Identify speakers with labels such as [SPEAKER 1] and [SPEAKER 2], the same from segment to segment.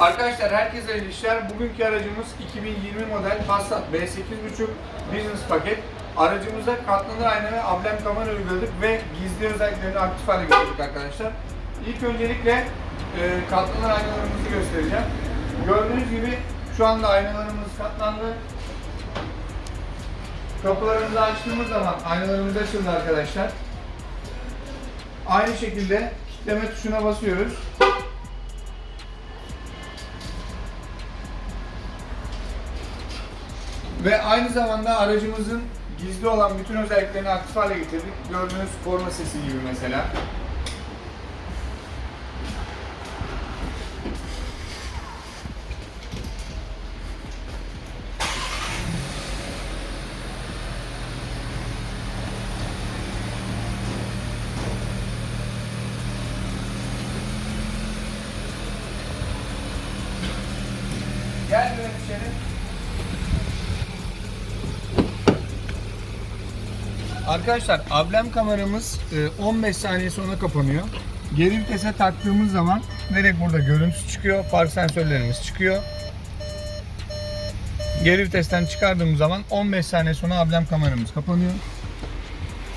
[SPEAKER 1] Arkadaşlar herkese hayırlı işler. Bugünkü aracımız 2020 model Passat B8.5 Business paket. Aracımıza katlanır ayna ve amblem kamera uyguladık ve gizli özelliklerini aktif hale getirdik arkadaşlar. İlk öncelikle e, katlanır aynalarımızı göstereceğim. Gördüğünüz gibi şu anda aynalarımız katlandı. Kapılarımızı açtığımız zaman aynalarımız açıldı arkadaşlar. Aynı şekilde kitleme tuşuna basıyoruz. Ve aynı zamanda aracımızın gizli olan bütün özelliklerini aktif hale getirdik. Gördüğünüz korna sesi gibi mesela. Arkadaşlar ablem kameramız e, 15 saniye sonra kapanıyor. Geri vitese taktığımız zaman direkt burada görüntüsü çıkıyor. Park sensörlerimiz çıkıyor. Geri vitesten çıkardığımız zaman 15 saniye sonra ablem kameramız kapanıyor.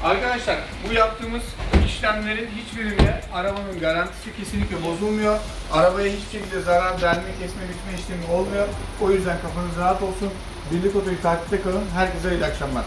[SPEAKER 1] Arkadaşlar bu yaptığımız işlemlerin hiçbirinde arabanın garantisi kesinlikle bozulmuyor. Arabaya hiçbir şekilde zarar, delme, kesme, bitme işlemi olmuyor. O yüzden kafanız rahat olsun. Birlik Oto'yu takipte kalın. Herkese iyi akşamlar.